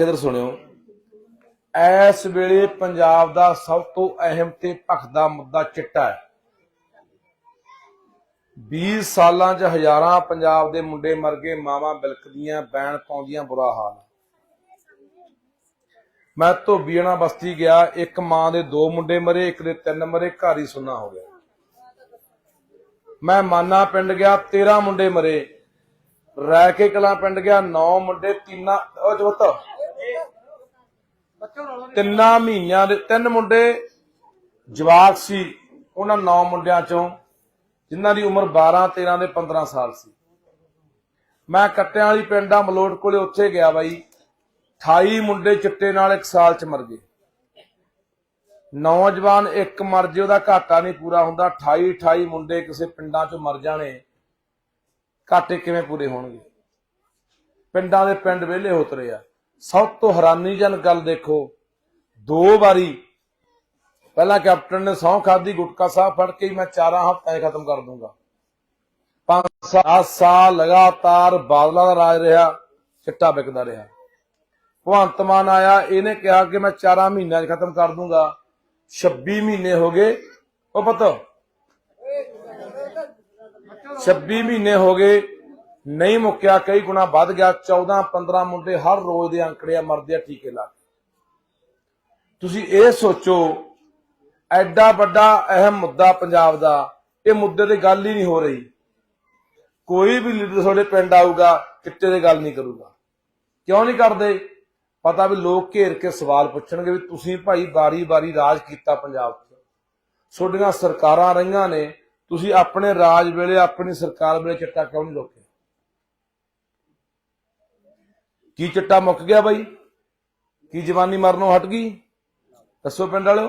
ਇਧਰ ਸੁਣਿਓ। ਇਸ ਵੇਲੇ ਪੰਜਾਬ ਦਾ ਸਭ ਤੋਂ ਅਹਿਮ ਤੇ ਭਖਦਾ ਮੁੱਦਾ ਚਿੱਟਾ ਹੈ। 20 ਸਾਲਾਂ 'ਚ ਹਜ਼ਾਰਾਂ ਪੰਜਾਬ ਦੇ ਮੁੰਡੇ ਮਰ ਗਏ, ਮਾਵਾਂ ਬਿਲਕਦੀਆਂ ਬੈਣ ਪਾਉਂਦੀਆਂ ਬੁਰਾ ਹਾਲ। ਮੈਂ ਧੋਬੀਆਣਾ ਬਸਤੀ ਗਿਆ, ਇੱਕ ਮਾਂ ਦੇ ਦੋ ਮੁੰਡੇ ਮਰੇ, ਇੱਕ ਦੇ ਤਿੰਨ ਮਰੇ, ਘਰ ਹੀ ਸੁੰਨਾ ਹੋ ਗਿਆ। ਮੈਂ ਮਾਨਾ ਪਿੰਡ ਗਿਆ 13 ਮੁੰਡੇ ਮਰੇ। ਰਹਿ ਕੇ ਕਲਾਂ ਪਿੰਡ ਗਿਆ 9 ਮੁੰਡੇ, ਤਿੰਨਾਂ ਉਹ ਜਵਤ ਤਿੰਨਾਂ ਮਹੀਨਿਆਂ ਦੇ, ਤਿੰਨ ਮੁੰਡੇ ਜਵਾਕ ਸੀ, ਉਹਨਾਂ 9 ਮੁੰਡਿਆਂ ਚੋਂ, ਜਿਨ੍ਹਾਂ ਦੀ ਉਮਰ 12 13 ਦੇ 15 ਸਾਲ ਸੀ। ਮੈਂ ਕੱਟਿਆਂ ਵਾਲੀ ਪਿੰਡ ਆ, ਮਲੋਟ ਕੋਲੇ ਉੱਥੇ ਗਿਆ ਬਾਈ। 28 ਮੁੰਡੇ ਚਿੱਟੇ ਨਾਲ ਇੱਕ ਸਾਲ ਚ ਮਰ ਗਏ। ਨੌਜਵਾਨ ਇੱਕ ਮਰ ਜੇ, ਉਹਦਾ ਘਾਟਾ ਨਹੀਂ ਪੂਰਾ ਹੁੰਦਾ। 28 28 ਮੁੰਡੇ ਕਿਸੇ ਪਿੰਡਾਂ ਚੋਂ ਮਰ ਜਾਣੇ, ਘਾਟੇ ਕਿਵੇਂ ਪੂਰੇ ਹੋਣਗੇ? ਪਿੰਡਾਂ ਦੇ ਪਿੰਡ ਵਿਹਲੇ ਹੋ ਆ। ਸਭ ਤੋਂ ਹੈਰਾਨੀਜਨਕ ਗੱਲ ਦੇਖੋ, ਦੋ ਵਾਰੀ ਪਹਿਲਾਂ ਕੈਪਟਨ ਨੇ ਸਹੁੰ ਖਾਦੀ ਗੁਟਕਾ ਸਾਹਿਬ ਫੜ ਕੇ ਮੈਂ ਚਾਰਾਂ ਹਫ਼ਤਿਆਂ 'ਚ ਖਤਮ ਕਰ ਦੂੰਗਾ। ਪੰਜ ਸਾਲ ਲਗਾਤਾਰ ਬਾਦਲਾਂ ਦਾ ਰਾਜ ਰਿਹਾ, ਚਿੱਟਾ ਵਿਕਦਾ ਰਿਹਾ। ਭਗਵੰਤ ਮਾਨ ਆਇਆ, ਇਹਨੇ ਕਿਹਾ ਕਿ ਮੈਂ ਚਾਰਾਂ ਮਹੀਨਿਆਂ 'ਚ ਖਤਮ ਕਰ ਦੂੰਗਾ। 26 ਮਹੀਨੇ ਹੋ ਗਏ। ਉਹ ਪਤਾ 26 ਮਹੀਨੇ ਹੋ ਗਏ, ਨਹੀਂ ਮੁੱਕਿਆ, ਕਈ ਗੁਣਾ ਵੱਧ ਗਿਆ। 14 15 ਮੁੰਡੇ ਹਰ ਰੋਜ਼ ਦੇ ਅੰਕੜੇ ਆ, ਮਰਦੇ ਆ ਟੀਕੇ ਲਾ ਤੁਸੀਂ ਇਹ ਸੋਚੋ, ਐਡਾ ਵੱਡਾ ਅਹਿਮ ਮੁੱਦਾ ਪੰਜਾਬ ਦਾ, ਇਹ ਮੁੱਦੇ ਤੇ ਗੱਲ ਹੀ ਨਹੀਂ ਹੋ ਰਹੀ। ਕੋਈ ਵੀ ਲੀਡਰ ਤੁਹਾਡੇ ਪਿੰਡ ਆਊਗਾ, ਕਿੱਤੇ ਤੇ ਗੱਲ ਨਹੀਂ ਕਰੂਗਾ। ਕਿਉਂ ਨਹੀਂ ਕਰਦੇ? ਪਤਾ ਵੀ ਲੋਕ ਘੇਰ ਕੇ ਸਵਾਲ ਪੁੱਛਣਗੇ ਵੀ ਤੁਸੀਂ ਭਾਈ ਵਾਰੀ ਵਾਰੀ ਰਾਜ ਕੀਤਾ ਪੰਜਾਬ 'ਚ। ਤੁਹਾਡੀਆਂ ਸਰਕਾਰਾਂ ਰਹੀਆਂ ਨੇ, ਤੁਸੀਂ ਆਪਣੇ ਰਾਜ ਵੇਲੇ ਆਪਣੀ ਸਰਕਾਰ ਵੇਲੇ ਚਿੱਟਾ ਕਿਉਂ ਨਹੀਂ ਰੋਕਿਆ? ਕੀ ਚਿੱਟਾ ਮੁੱਕ ਗਿਆ ਬਾਈ? ਕੀ ਜਵਾਨੀ ਮਰਨੋਂ ਹਟ ਗਈ? ਦੱਸੋ ਪਿੰਡ ਵਾਲਿਓ।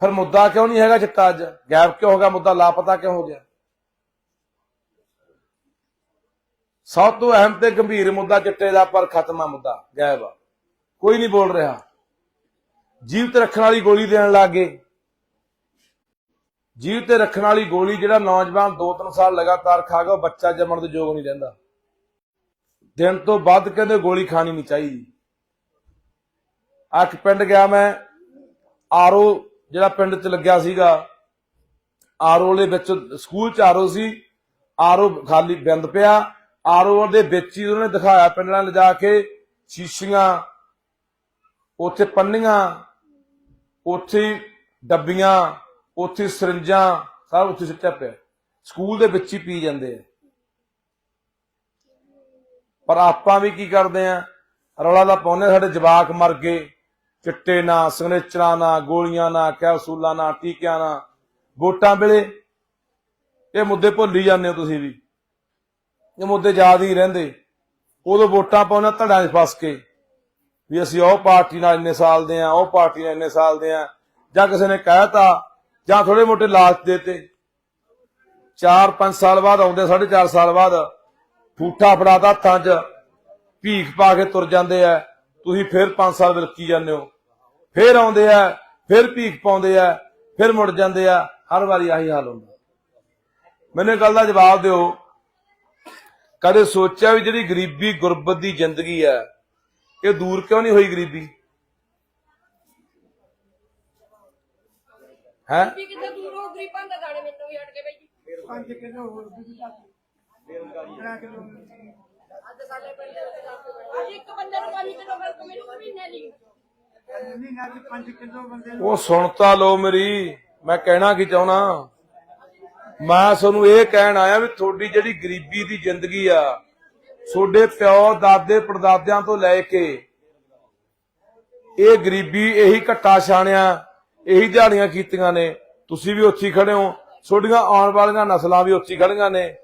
ਫਿਰ ਮੁੱਦਾ ਕਿਉਂ ਨਹੀਂ ਹੈਗਾ ਚਿੱਟਾ ਅੱਜ? ਗਾਇਬ ਕਿਉਂ ਹੋ ਗਿਆ? ਮੁੱਦਾ ਲਾਪਤਾ ਕਿਉਂ ਹੋ ਗਿਆ? ਸਭ ਤੋਂ ਅਹਿਮ ਤੇ ਗੰਭੀਰ ਮੁੱਦਾ ਚਿੱਟੇ ਦਾ ਪਰ ਖਤਮ ਮੁੱਦਾ, ਗਾਇਬ ਕੋਈ ਨਹੀਂ ਬੋਲ ਰਿਹਾ। ਜੀਵਤ ਰੱਖਣ ਵਾਲੀ ਗੋਲੀ ਦੇਣ ਲੱਗੇ। ਜੀਵ ਰੱਖਣ ਵਾਲੀ ਗੋਲੀ ਜਿਹੜਾ ਨੌਜਵਾਨ 2-3 ਸਾਲ ਲਗਾਤਾਰ ਖਾ ਗਿਆ ਬੱਚਾ ਜੰਮਣ ਦੇ ਯੋਗ ਨਹੀਂ ਰਹਿੰਦਾ। ਦਿਨ ਤੋਂ ਵੱਧ ਕਹਿੰਦੇ ਗੋਲੀ ਖਾਣੀ ਨਹੀਂ ਚਾਹੀਦੀ। ਅੱਖ ਪਿੰਡ ਗਿਆ ਮੈਂ, ਆਰਓ ਜਿਹੜਾ ਪਿੰਡ 'ਚ ਲੱਗਿਆ ਸੀਗਾ, ਆਰਓ ਦੇ ਵਿੱਚ, ਸਕੂਲ 'ਚ ਆਰਓ ਸੀ। ਆਰਓ ਖਾਲੀ ਬੰਦ ਪਿਆ। ਆਰਓ ਦੇ ਵਿੱਚ ਹੀ ਉਹਨੇ ਦਿਖਾਇਆ ਪਿੰਡਾਂ ਲਿਜਾ ਕੇ, ਸ਼ੀਸ਼ੀਆਂ, ਉੱਥੇ ਪੰਨੀਆਂ, ਉੱਥੇ ਡੱਬੀਆਂ, ਉੱਥੇ ਹੀ ਸਭ ਉੱਥੇ ਸਿੱਟਿਆ ਪਿਆ। ਸਕੂਲ ਦੇ ਵਿੱਚ ਹੀ ਪੀ ਜਾਂਦੇ ਆ। ਪਰ ਆਪਾਂ ਵੀ ਕੀ ਕਰਦੇ ਆ? ਰੌਲਾ ਦਾ ਪਾਉਨੇ ਸਾਡੇ ਜਵਾਕ ਮਰ ਗਏ। ਚਿੱਟੇ ਨਾ, ਸਿਗਨੇਚਰਾਂ ਨਾ, ਗੋਲੀਆਂ ਨਾ, ਕੈਪਸੂਲਾਂ ਨਾ, ਟੀਕਿਆਂ ਨਾ। ਵੋਟਾਂ ਵੇਲੇ ਇਹ ਮੁੱਦੇ ਭੁੱਲੀ ਜਾਂਦੇ ਹੋ ਤੁਸੀਂ ਵੀ। ਇਹ ਮੁੱਦੇ ਯਾਦ ਹੀ ਰਹਿੰਦੇ, ਉਦੋਂ ਵੋਟਾਂ ਪਾਉਣਾ ਧੜਾਂ 'ਚ ਫਸ ਕੇ, ਵੀ ਅਸੀਂ ਉਹ ਪਾਰਟੀ ਨਾਲ ਇੰਨੇ ਸਾਲ ਦੇ ਆ ਉਹ ਪਾਰਟੀ ਨਾਲ ਇੰਨੇ ਸਾਲ ਦੇ ਆ ਜਾਂ ਕਿਸੇ ਨੇ ਕਹਿਤਾ, ਜਾਂ ਥੋੜੇ ਮੋਟੇ ਲਾਲਚ ਦੇਤੇ। 4-5 ਸਾਲ ਬਾਅਦ ਆਉਂਦੇ 4.5 ਸਾਲ ਬਾਅਦ, ਠੂਠਾ ਫੜਾਤਾ ਹੱਥਾਂ 'ਚ, ਭੀਖ ਪਾ ਕੇ ਤੁਰ ਜਾਂਦੇ ਆ, ਤੁਸੀਂ ਫਿਰ 5 ਸਾਲ ਵਿਲਕੀ ਜਾਂਦੇ ਹੋ। ਫਿਰ ਆਉਂਦੇ ਆ, ਫਿਰ ਭੀਖ ਪਾਉਂਦੇ ਆ, ਫਿਰ ਮੁੜ ਜਾਂਦੇ ਆ, ਹਰ ਵਾਰੀ ਆਹੀ ਹਾਲ ਹੁੰਦਾ। ਮੈਨੂੰ ਗੱਲ ਦਾ ਜਵਾਬ ਦਿਓ ਕਦੇ ਸੋਚਿਆ ਵੀ ਜਿਹੜੀ ਗਰੀਬੀ ਗੁਰਬਤ ਦੀ ਜ਼ਿੰਦਗੀ ਹੈ ਇਹ ਦੂਰ ਕਿਉਂ ਨਹੀਂ ਹੋਈ ਗਰੀਬੀ? ਹੈ? ਕਿਤੇ ਦੂਰ ਹੋ? ਗਰੀਬਾਂ ਦਾ ਦਾਣੇ ਮੈਨੂੰ ਵੀ ਹਟ ਕੇ ਬਈ। ਜੀ ਪੰਜ ਕਿਲੋ ਹੋਰ ਵੀ ਘੱਟ ਬੇਰੁਜ਼ਗਾਰੀ ਕਿਲੋ ਅੱਜ ਇੱਕ ਬੰਦੇ ਨੂੰ 5 ਕਿਲੋ ਕਣਕ ਮੈਨੂੰ ਮਹੀਨੇ ਦੀ ਮਹੀਨਾ ਚ 5 ਕਿਲੋ ਬੰਦੇ ਨੂੰ। ਉਹ ਸੁਣ ਤਾਂ ਲਓ ਮੇਰੀ ਮੈਂ ਕਹਿਣਾ ਕੀ ਚਾਹਣਾ ਮੈਂ ਤੁਹਾਨੂੰ ਇਹ ਕਹਿਣ ਆਇਆ ਵੀ ਤੁਹਾਡੀ ਜਿਹੜੀ ਗਰੀਬੀ ਦੀ ਜ਼ਿੰਦਗੀ ਆ, ਤੁਹਾਡੇ ਪਿਓ, ਦਾਦੇ, ਪੜਦਾਦਿਆਂ ਤੋਂ ਲੈ ਕੇ ਇਹ ਗਰੀਬੀ, ਇਹੀ ਘੱਟਾ ਛਾਣਿਆ, ਇਹੀ ਦਿਹਾੜੀਆਂ ਕੀਤੀਆਂ ਨੇ। ਤੁਸੀਂ ਵੀ ਉੱਥੇ ਖੜੇ ਹੋ। ਤੁਹਾਡੀਆਂ ਆਉਣ ਵਾਲੀਆਂ ਨਸਲਾਂ ਵੀ ਉੱਥੇ ਖੜੀਆਂ ਨੇ।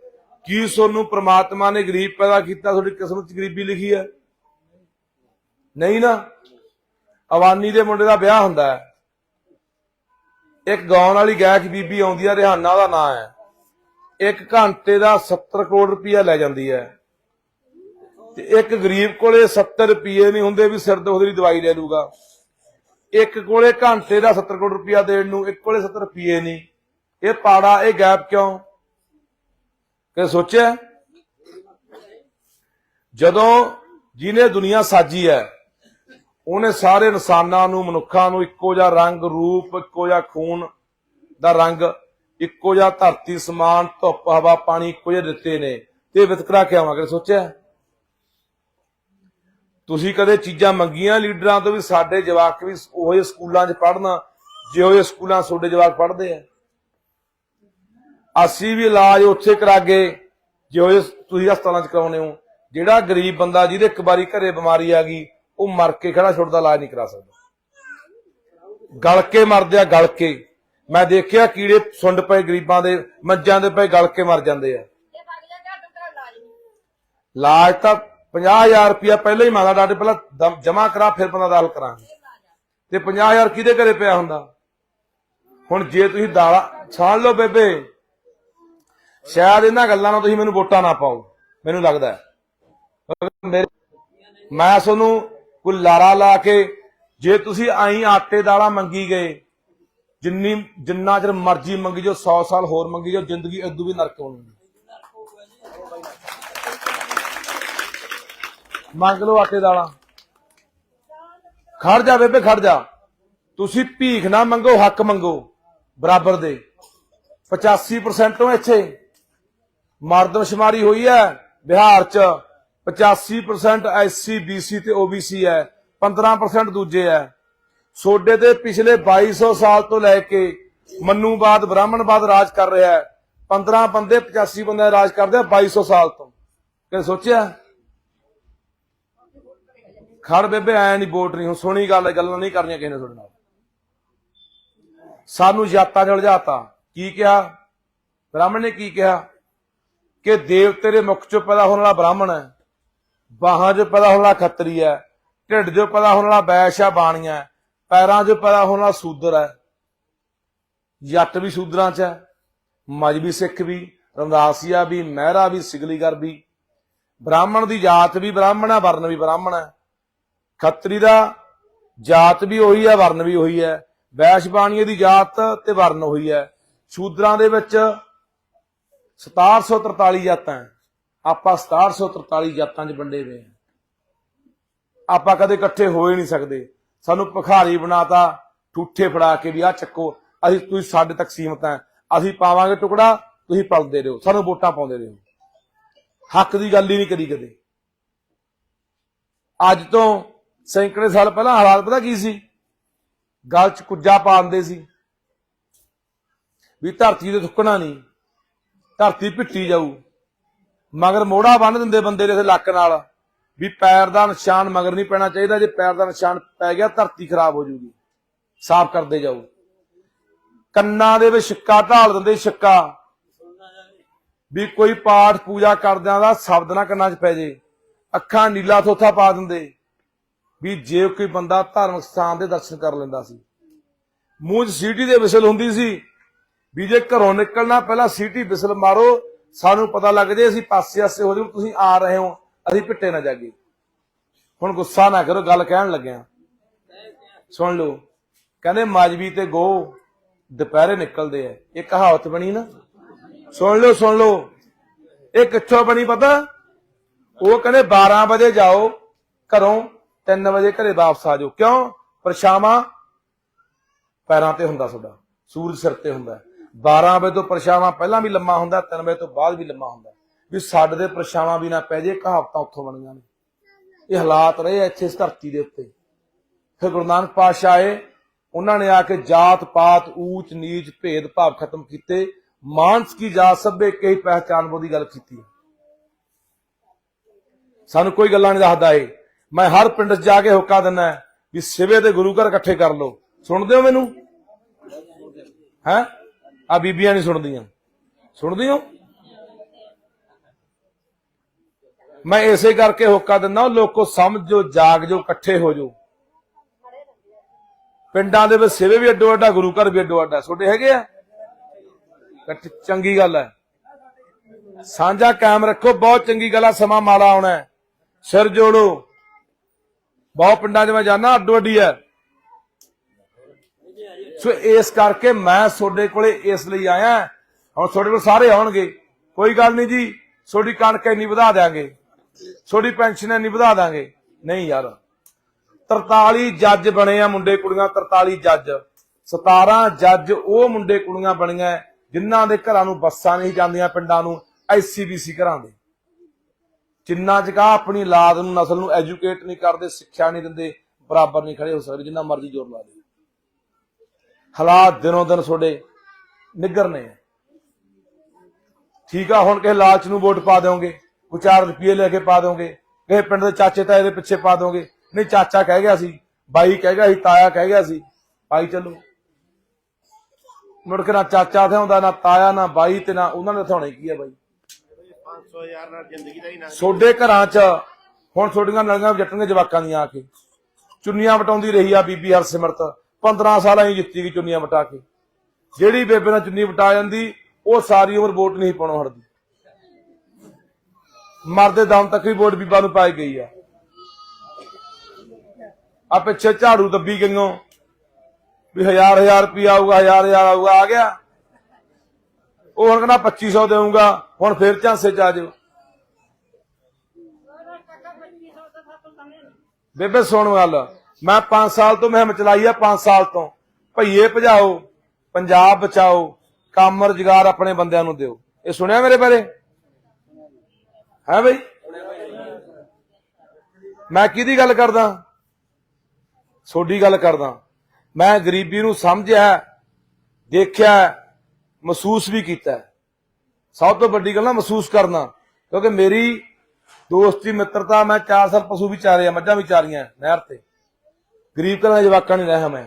ਕੀ ਤੁਹਾਨੂੰ ਪ੍ਰਮਾਤਮਾ ਨੇ ਗਰੀਬ ਪੈਦਾ ਕੀਤਾ, ਤੁਹਾਡੀ ਕਿਸਮਤ 'ਚ ਗਰੀਬੀ ਲਿਖੀ ਹੈ? ਨਹੀਂ ਨਾ? ਅਵਾਨੀ ਦੇ ਮੁੰਡੇ ਦਾ ਵਿਆਹ ਹੁੰਦਾ ਹੈ। ਇੱਕ ਗਾਉਣ ਵਾਲੀ ਗਾਇਕ ਬੀਬੀ ਆਉਂਦੀ ਆ, ਰਿਹਾਨਾ ਦਾ ਨਾਂ ਹੈ। ਇੱਕ ਘੰਟੇ ਦਾ 70 ਕਰੋੜ ਰੁਪਇਆ ਲੈ ਜਾਂਦੀ ਹੈ। ਤੇ ਇੱਕ ਗਰੀਬ ਕੋਲੇ 70 ਰੁਪਏ ਨਹੀਂ ਹੁੰਦੇ ਵੀ ਸਿਰ ਦੁਖਦੇ ਦੀ ਦਵਾਈ ਲੈ ਲੂਗਾ। ਇੱਕ ਕੋਲੇ ਘੰਟੇ ਦਾ 70 ਕਰੋੜ ਰੁਪਇਆ ਦੇਣ ਨੂੰ ਇੱਕ ਕੋਲੇ 70 ਰੁਪਏ ਨਹੀਂ। ਇਹ ਪਾੜਾ, ਇਹ ਗੈਪ ਕਿਉਂ? ਕਿ ਸੋਚਿਆ? ਜਦੋਂ ਜਿਹਨੇ ਦੁਨੀਆ ਸਾਜੀ ਹੈ ਉਹਨੇ ਸਾਰੇ ਇਨਸਾਨਾਂ ਨੂੰ, ਮਨੁੱਖਾਂ ਨੂੰ ਇੱਕੋ ਜਿਹਾ ਰੰਗ, ਰੂਪ, ਇੱਕੋ ਜਿਹਾ ਖੂਨ ਦਾ ਰੰਗ, ਇੱਕੋ ਜਿਹਾ ਧਰਤੀ, ਸਮਾਨ, ਧੁੱਪ, ਹਵਾ, ਪਾਣੀ ਇੱਕੋ ਜਿਹੇ ਦਿੱਤੇ ਨੇ ਤੇ ਵਿਤਕਰਾ ਕਿਉਂ ਆ? ਸੋਚਿਆ ਤੁਸੀਂ ਕਦੇ ਚੀਜ਼ਾਂ ਮੰਗੀਆਂ ਲੀਡਰਾਂ ਤੋਂ ਵੀ ਸਾਡੇ ਜਵਾਕ ਵੀ ਉਹੋ ਜਿਹੇ ਸਕੂਲਾਂ 'ਚ ਪੜ੍ਹਨਾ? ਜਿਹੋ ਜਿਹੇ ਸਕੂਲਾਂ 'ਚ ਤੁਹਾਡੇ ਜਵਾਕ ਪੜ੍ਹਦੇ ਆ? ਅਸੀਂ ਵੀ ਇਲਾਜ ਉੱਥੇ ਕਰਾਗੇ ਜਿਹੋ ਜਿਹੇ ਤੁਸੀਂ ਹਸਪਤਾਲਾਂ 'ਚ ਕਰਾਉਨੇ ਹੋ। ਜਿਹੜਾ ਗਰੀਬ ਬੰਦਾ ਜਿਹਦੇ ਇੱਕ ਵਾਰੀ ਘਰੇ ਬਿਮਾਰੀ ਆ ਗਈ ਉਹ ਮਰ ਕੇ ਖੜਾ ਛੁੱਟਦਾ ਇਲਾਜ ਨਹੀਂ ਕਰਾ ਸਕਦਾ। ਗਲ ਕੇ ਮਰਦੇ ਆ, ਗਲ ਕੇ। ਮੈਂ ਦੇਖਿਆ ਕੀੜੇ ਸੁੰਡ ਪਏ ਗਰੀਬਾਂ ਦੇ, ਮੱਝਾਂ ਦੇ ਪਏ ਗਲ ਕੇ ਮਰ ਜਾਂਦੇ ਆ। ਇਹ ਤਾਂ 50000 ਰੁਪਇਆ ਪਹਿਲਾਂ ਹੀ ਮੰਗਦਾ, ਡਾਕਟਰ ਪਹਿਲਾਂ ਜਮਾ ਕਰਾ, ਫਿਰ ਬੰਦਾ ਦਾਲ ਕਰਾਂਗੇ। ਤੇ 50000 ਕਿਹਦੇ ਘਰੇ ਪਿਆ ਹੁੰਦਾ? ਹੁਣ ਜੇ ਤੁਸੀਂ ਦਾਲਾ ਛਾਣ ਲਓ ਬੇਬੇ, ਸ਼ਾਇਦ ਇਹਨਾਂ ਗੱਲਾਂ ਨਾਲ ਤੁਸੀਂ ਮੈਨੂੰ ਵੋਟਾਂ ਨਾ ਪਾਓ, ਮੈਨੂੰ ਲੱਗਦਾ ਮੇਰੇ- ਮੈਂ ਤੁਹਾਨੂੰ ਕੋਈ ਲਾਰਾ ਲਾ ਕੇ ਜੇ ਤੁਸੀਂ ਆਈ ਆਟੇ ਦਾਲਾਂ ਮੰਗੀ ਗਏ, ਜਿੰਨੀ, ਜਿੰਨਾ ਚਿਰ ਮਰਜ਼ੀ ਮੰਗੀ ਜੋ 100 ਸਾਲ ਹੋਰ ਮੰਗੀ ਜੋ ਜ਼ਿੰਦਗੀ ਇਦੋਂ ਵੀ ਨਰਕ ਹੋਣੀ ਮੰਗ ਲਓ ਆਟੇ ਦਾਲਾਂ। ਖੜ ਜਾ ਬੇਬੇ, ਖੜ ਜਾ। ਤੁਸੀਂ ਭੀਖ ਨਾ ਮੰਗੋ, ਹੱਕ ਮੰਗੋ, ਬਰਾਬਰ ਦੇ। 85% ਤੋਂ ਇੱਥੇ। ਮਰਦਮਸ਼ੁਮਾਰੀ ਹੋਈ ਹੈ ਬਿਹਾਰ ਚ। 85% ਐਸਸੀ ਬੀਸੀ ਤੇ ਓਬੀਸੀ ਹੈ 15% ਦੂਜੇ ਹੈ। ਸੋਡੇ ਤੇ ਪਿਛਲੇ 2200 ਸਾਲ ਤੋਂ ਲੈ ਕੇ ਮੰਨੂਵਾਦ ਬ੍ਰਾਹਮਣਵਾਦ ਰਾਜ ਕਰ ਰਿਹਾ ਹੈ। 15 ਬੰਦੇ 85 ਬੰਦੇ ਰਾਜ ਕਰਦੇ ਆ 2200 ਸਾਲ ਤੋਂ। ਕਦੇ ਸੋਚਿਆ? ਖੜ ਬੇਬੇ, ਐ ਨਹੀਂ ਵੋਟ ਨਹੀਂ, ਹੁਣ ਸੋਹਣੀ ਗੱਲ ਗੱਲਾਂ ਨਹੀਂ ਕਰਨੀਆਂ ਕਿਸੇ ਨੇ ਤੁਹਾਡੇ ਨਾਲ। ਸਾਨੂੰ ਜਾਤਾਂ ਚ ਉਲਝਾਤਾ ਕੀ ਕਿਹਾ? ਬ੍ਰਾਹਮਣ ਨੇ ਕੀ ਕਿਹਾ? ਕਿ ਦੇਵਤੇ ਦੇ ਮੁਖ ਚੋਂ ਪੈਦਾ ਹੋਣ ਵਾਲਾ ਬ੍ਰਾਹਮਣ ਹੈ। ਬਾਹਾਂ ਚ ਪੈਦਾ ਹੋਣ ਵਾਲਾ ਖੱਤਰੀ ਹੈ, ਢਿੱਡ 'ਚੋਂ ਪੈਦਾ ਹੋਣ ਵਾਲਾ ਬੈਸ਼ ਆ ਬਾਣੀਆ ਹੈ, ਪੈਰਾਂ ਚ ਪੈਦਾ ਹੋਣ ਵਾਲਾ ਸੂਦਰ ਹੈ। ਜੱਟ ਵੀ ਸੂਦਰਾਂ 'ਚ ਹੈ ਮਜਬੀ ਸਿੱਖ ਵੀ ਰਮਦਾਸੀਆ ਵੀ, ਮਹਿਰਾ ਵੀ, ਸਿਗਲੀਗਰ ਵੀ, ਬ੍ਰਾਹਮਣ ਦੀ ਜਾਤ ਵੀ ਬ੍ਰਾਹਮਣ ਹੈ ਵਰਨ ਵੀ ਬ੍ਰਾਹਮਣ ਹੈ। ਖੱਤਰੀ ਦਾ ਜਾਤ ਵੀ ਉਹੀ ਹੈ ਵਰਨ ਵੀ ਉਹੀ ਹੈ। ਵੈਸ਼ ਬਾਣੀਏ ਦੀ ਜਾਤ ਤੇ ਵਰਨ ਉਹੀ ਹੈ। ਸ਼ੂਦਰਾਂ ਦੇ ਵਿੱਚ 6743 ਜਾਤਾਂ ਹੈ। ਆਪਾਂ 6743 ਜਾਤਾਂ 'ਚ ਵੰਡੇ ਹੋਏ ਹਾਂ। ਆਪਾਂ ਕਦੇ ਇਕੱਠੇ ਹੋ ਹੀ ਨਹੀਂ ਸਕਦੇ। ਸਾਨੂੰ ਭਿਖਾਰੀ ਬਣਾਤਾ, ਠੂਠੇ ਫੜਾ ਕੇ ਵੀ ਆ ਚੱਕੋ, ਅਸੀਂ ਤੁਸੀਂ ਸਾਡੇ ਤੱਕ ਸੀਮਤ ਹੈ। ਅਸੀਂ ਪਾਵਾਂਗੇ ਟੁਕੜਾ, ਤੁਸੀਂ ਪਲਦੇ ਰਹੋ। ਸਾਨੂੰ ਵੋਟਾਂ ਪਾਉਂਦੇ ਰਹੋ। ਹੱਕ ਦੀ ਗੱਲ ਹੀ ਨਹੀਂ ਕਰੀ ਕਦੇ। ਅੱਜ ਤੋਂ ਸੈਂਕੜੇ ਸਾਲ ਪਹਿਲਾਂ ਹਾਲਾਤ ਪਤਾ ਕੀ ਸੀ? ਗਲ ਚ ਕੁੱਜਾ ਪਾਉਂਦੇ ਸੀ। ਵੀ ਧਰਤੀ ਤੇ ਥੁੱਕਣਾ ਨਹੀਂ। ਧਰਤੀ ਪਿੱਟੀ ਜਾਊ। ਮਗਰ ਮੋੜਾ ਬੰਨ ਦਿੰਦੇ ਬੰਦੇ ਦੇ ਲੱਕ ਨਾਲ ਵੀ ਪੈਰ ਦਾ ਨਿਸ਼ਾਨ ਮਗਰ ਨਹੀਂ ਪੈਣਾ ਚਾਹੀਦਾ, ਜੇ ਪੈਰ ਦਾ ਨਿਸ਼ਾਨ ਪੈ ਗਿਆ ਧਰਤੀ ਖਰਾਬ ਹੋ ਜੂਗੀ ਸਾਫ਼ ਕਰਦੇ ਜਾਓ। ਕੰਨਾਂ ਦੇ ਵਿੱਚ ਛਿੱਕਾ ਢਾਲ ਦਿੰਦੇ ਛਿੱਕਾ। ਵੀ ਕੋਈ ਪਾਠ ਪੂਜਾ ਕਰਦਿਆਂ ਦਾ ਸ਼ਬਦ ਨਾ ਕੰਨਾਂ 'ਚ ਪੈ ਜੇ। ਅੱਖਾਂ ਨੀਲਾ ਥੋਥਾ ਪਾ ਦਿੰਦੇ। ਵੀ ਜੇ ਕੋਈ ਬੰਦਾ ਧਾਰਮਿਕ ਸਥਾਨ ਦੇ ਦਰਸ਼ਨ ਕਰ ਲੈਂਦਾ ਸੀ। ਮੂੰਹ 'ਚ ਸੀਟੀ ਦੇ ਵਿਸਲ ਹੁੰਦੀ ਸੀ। ਵੀ ਜੇ ਘਰੋਂ ਨਿਕਲਣਾ, ਪਹਿਲਾਂ ਸੀਟੀ ਵਿਸਲ ਮਾਰੋ। ਸਾਨੂੰ ਪਤਾ ਲੱਗ ਜੇ ਅਸੀਂ ਪਾਸੇ ਆਸੇ ਹੋ ਜਾਓ, ਤੁਸੀਂ ਆ ਰਹੇ ਹੋ, ਅਸੀਂ ਪਿੱਟੇ ਨਾ ਜਾਗੇ। ਹੁਣ ਗੁੱਸਾ ਨਾ ਕਰੋ, ਗੱਲ ਕਹਿਣ ਲੱਗਿਆ। ਸੁਣ ਲਓ, ਕਹਿੰਦੇ ਮਾਜਵੀ ਤੇ ਗੋ, ਦੁਪਹਿਰੇ ਨਿਕਲਦੇ ਆ। ਇਹ ਕਹਾਵਤ ਬਣੀ ਨਾ। ਸੁਣ ਲਓ ਸੁਣ ਲਓ। ਇਹ ਕਿੱਥੋਂ ਬਣੀ ਪਤਾ? ਉਹ ਕਹਿੰਦੇ 12 ਵਜੇ ਜਾਓ, ਘਰੋਂ 3 ਵਜੇ ਘਰੇ ਵਾਪਸ ਆ ਜਾਓ। ਕਿਉਂ? ਪਰਛਾਵਾਂ ਪੈਰਾਂ ਤੇ ਹੁੰਦਾ ਤੁਹਾਡਾ, ਸੂਰਜ ਸਿਰ ਤੇ ਹੁੰਦਾ। 12 ਵਜੇ ਤੋਂ ਪਰਛਾਵਾਂ ਪਹਿਲਾਂ ਵੀ ਲੰਮਾ ਹੁੰਦਾ 3 ਵਜੇ ਤੋਂ ਬਾਅਦ ਵੀ ਲੰਮਾ ਹੁੰਦਾ। ਵੀ ਸਾਡੇ ਦੇ ਪਰਛਾਵਾਂ ਵੀ ਨਾ ਪੈ ਜੇ, ਕਹਾਵਤਾਂ ਉੱਥੋਂ ਬਣੀਆਂ ਨੇ। ਇਹ ਹਾਲਾਤ ਰਹੇ ਇੱਥੇ ਇਸ ਧਰਤੀ ਦੇ ਉੱਤੇ। ਫਿਰ ਗੁਰੂ ਨਾਨਕ ਪਾਤਸ਼ਾਹ ਆਏ, ਉਹਨਾਂ ਨੇ ਆ ਕੇ ਜਾਤ ਪਾਤ, ਊਚ ਨੀਚ ਭੇਦ ਭਾਵ ਖਤਮ ਕੀਤੇ। ਮਾਨਸ ਕੀ ਜਾਤ ਸਭੇ ਕਈ ਪਹਿਚਾਨ ਬੋ ਗੱਲ ਕੀਤੀ ਸਾਨੂੰ ਕੋਈ ਗੱਲਾਂ ਨਹੀਂ ਦੱਸਦਾ ਏ ਮੈਂ ਹਰ ਪਿੰਡ 'ਚ ਜਾ ਕੇ ਹੁਕਾ ਦਿੰਦਾ ਵੀ ਸਿਵੇ ਤੇ ਗੁਰੂ ਘਰ ਇਕੱਠੇ ਕਰ ਲਓ। ਸੁਣਦੇ ਹੋ ਮੈਨੂੰ? ਹੈ? ਆ ਬੀਬੀਆਂ ਨਹੀਂ ਸੁਣਦੀਆਂ। ਸੁਣਦੀ ਹੋ? ਮੈਂ ਇਸੇ ਕਰਕੇ ਹੋਕਾ ਦਿੰਦਾ ਲੋਕੋ ਸਮਝੋ ਜਾਗ ਜੋ ਇਕੱਠੇ ਹੋ ਜੋ ਪਿੰਡਾਂ ਦੇ ਵਿੱਚ ਸਿਵੇ ਵੀ ਅੱਡੋ ਅੱਡਾ, ਗੁਰੂ ਘਰ ਵੀ ਅੱਡੋ ਅੱਡਾ। ਛੋਟੇ ਹੈਗੇ ਆ? ਚੰਗੀ ਗੱਲ ਹੈ। ਸਾਂਝਾ ਕਾਇਮ ਰੱਖੋ, ਬਹੁਤ ਚੰਗੀ ਗੱਲ ਆ, ਸਮਾਂ ਮਾੜਾ ਆਉਣਾ ਸਿਰ ਜੋੜੋ। ਬਹੁਤ ਪਿੰਡਾਂ 'ਚ ਮੈਂ ਜਾਣਾ ਅੱਡੋ ਅੱਡੀ ਹੈ। ਸੋ ਇਸ ਕਰਕੇ ਮੈਂ ਤੁਹਾਡੇ ਕੋਲੇ ਇਸ ਲਈ ਆਇਆ ਹੁਣ ਤੁਹਾਡੇ ਕੋਲ ਸਾਰੇ ਆਉਣਗੇ। ਕੋਈ ਗੱਲ ਨਹੀਂ ਜੀ, ਤੁਹਾਡੀ ਕਣਕ ਇੰਨੀ ਵਧਾ ਦਿਆਂਗੇ। ਤੁਹਾਡੀ ਪੈਨਸ਼ਨ ਇੰਨੀ ਵਧਾ ਦਾਂਗੇ ਨਹੀਂ ਯਾਰ 43 ਜੱਜ ਬਣੇ ਆ ਮੁੰਡੇ ਕੁੜੀਆਂ 43 ਜੱਜ। 17 ਜੱਜ ਉਹ ਮੁੰਡੇ ਕੁੜੀਆਂ ਬਣੀਆਂ ਜਿਨ੍ਹਾਂ ਦੇ ਘਰਾਂ ਨੂੰ ਬੱਸਾਂ ਨਹੀਂ ਜਾਂਦੀਆਂ ਪਿੰਡਾਂ ਨੂੰ ਐਸਸੀਬੀਸੀ ਘਰਾਂ ਦੇ। ਜਿੰਨਾ ਚਕਾ ਆਪਣੀ ਲਾਦ ਨੂੰ, ਨਸਲ ਨੂੰ ਐਜੂਕੇਟ ਨਹੀਂ ਕਰਦੇ, ਸਿੱਖਿਆ ਨਹੀਂ ਦਿੰਦੇ, ਬਰਾਬਰ ਨਹੀਂ ਖੜੇ ਹੋ ਸਕਦੇ, ਜਿੰਨਾ ਮਰਜ਼ੀ ਜ਼ੋਰ ਲਾ ਦੇ ਹਾਲਾਤ ਦਿਨੋਂ ਦਿਨ ਤੁਹਾਡੇ ਨਿੱਗਰਨੇ ਨੇ। ਠੀਕ ਆ, ਹੁਣ ਕਿਸੇ ਲਾਲਚ ਨੂੰ ਵੋਟ ਪਾ ਦਿਓਗੇ, ਕੋਈ 4 ਰੁਪਏ ਲੈ ਕੇ ਪਾ ਦਿਓਗੇ, ਕਿਸੇ ਪਿੰਡ ਦੇ ਚਾਚੇ ਤਾਏ ਦੇ ਪਿੱਛੇ ਪਾ ਦਿਓਗੇ। ਨਹੀਂ, ਚਾਚਾ ਕਹਿ ਗਿਆ ਸੀ, ਬਾਈ ਕਹਿ ਗਿਆ ਸੀ, ਤਾਇਆ ਕਹਿ ਗਿਆ ਸੀ ਪਾਈ ਚੱਲੋ। ਮੁੜ ਕੇ ਨਾ ਚਾਚਾ ਤੇ ਹੁੰਦਾ ਨਾ ਤਾਇਆ, ਨਾ ਬਾਈ ਤੇ ਨਾ ਉਹਨਾਂ ਨੇ ਥਾਉਣੇ ਕੀ ਆ ਬਾਈ? 500 ਨਾਲ ਜ਼ਿੰਦਗੀ ਦਾ ਹੀ ਨਾ ਤੁਹਾਡੇ ਘਰਾਂ 'ਚ ਹੁਣ ਛੋਡੀਆਂ ਨਲੀਆਂ ਜੱਟਣਗੇ ਜਵਾਕਾਂ ਦੀਆਂ ਆ ਕੇ। ਚੁੰਨੀਆਂ ਵਟਾਉਂਦੀ ਰਹੀ ਆ ਬੀਬੀ ਹਰਸਿਮਰਤ। 15 ਸਾਲਾਂ ਹੀ ਜਿੱਤੀ ਗਈ ਚੁੰਨੀਆਂ ਵਟਾ ਕੇ। ਜਿਹੜੀ ਬੇਬੇ ਨਾਲ ਚੁੰਨੀ ਵਟਾ ਜਾਂਦੀ, ਉਹ ਸਾਰੀ ਉਮਰ ਵੋਟ ਨਹੀਂ ਪਾਉਣੋਂ ਹਟਦੀ। ਮਰਦੇ ਦਮ ਤੱਕ ਵੀ ਵੋਟ ਬੀਬਾ ਨੂੰ ਪਾਈ ਗਈ ਆ। ਆ ਪਿੱਛੇ ਝਾੜੂ ਦੱਬੀ ਗਈਆਂ। ਵੀ ਹਜ਼ਾਰ ਹਜ਼ਾਰ ਰੁਪਿਆ ਆਊਗਾ, ਹਜ਼ਾਰ ਹਜ਼ਾਰ ਆਊਗਾ, ਆ ਗਿਆ। ਉਹ ਹੁਣ ਕਹਿੰਦਾ 2500 ਦੇਊਗਾ, ਹੁਣ ਫੇਰ ਝਾਂਸੇ ਚ ਆ ਜਾਓ ਬੇਬੇ ਸੁਣ ਗੱਲ। ਮੈਂ 5 ਸਾਲ ਤੋਂ ਮਹਿਮ ਚਲਾਈ ਆ 5 ਸਾਲ ਤੋਂ। ਭਈਏ ਭਜਾਓ, ਪੰਜਾਬ ਬਚਾਓ, ਕੰਮ ਰੁਜ਼ਗਾਰ ਆਪਣੇ ਬੰਦਿਆਂ ਨੂੰ ਦਿਓ। ਇਹ ਸੁਣਿਆ ਮੇਰੇ ਬਾਰੇ? ਹੈ ਬਈ? ਮੈਂ ਕਿਹਦੀ ਗੱਲ ਕਰਦਾ? ਤੁਹਾਡੀ ਗੱਲ ਕਰਦਾ। ਮੈਂ ਗਰੀਬੀ ਨੂੰ ਸਮਝਿਆ, ਦੇਖਿਆ, ਮਹਿਸੂਸ ਵੀ ਕੀਤਾ। ਸਭ ਤੋਂ ਵੱਡੀ ਗੱਲ ਨਾ ਮਹਿਸੂਸ ਕਰਨਾ, ਕਿਉਂਕਿ ਮੇਰੀ ਦੋਸਤੀ ਮਿੱਤਰਤਾ, ਮੈਂ 4 ਸਾਲ ਪਸ਼ੂ ਵੀ ਚਾਰੇ ਆ, ਮੱਝਾਂ ਵੀ ਚਾਰੀਆਂ ਨਹਿਰ ਤੇ। ਗਰੀਬ ਘਰਾਂ ਦੇ ਜਵਾਕਾਂ ਨਹੀਂ ਰਿਹਾ ਮੈਂ।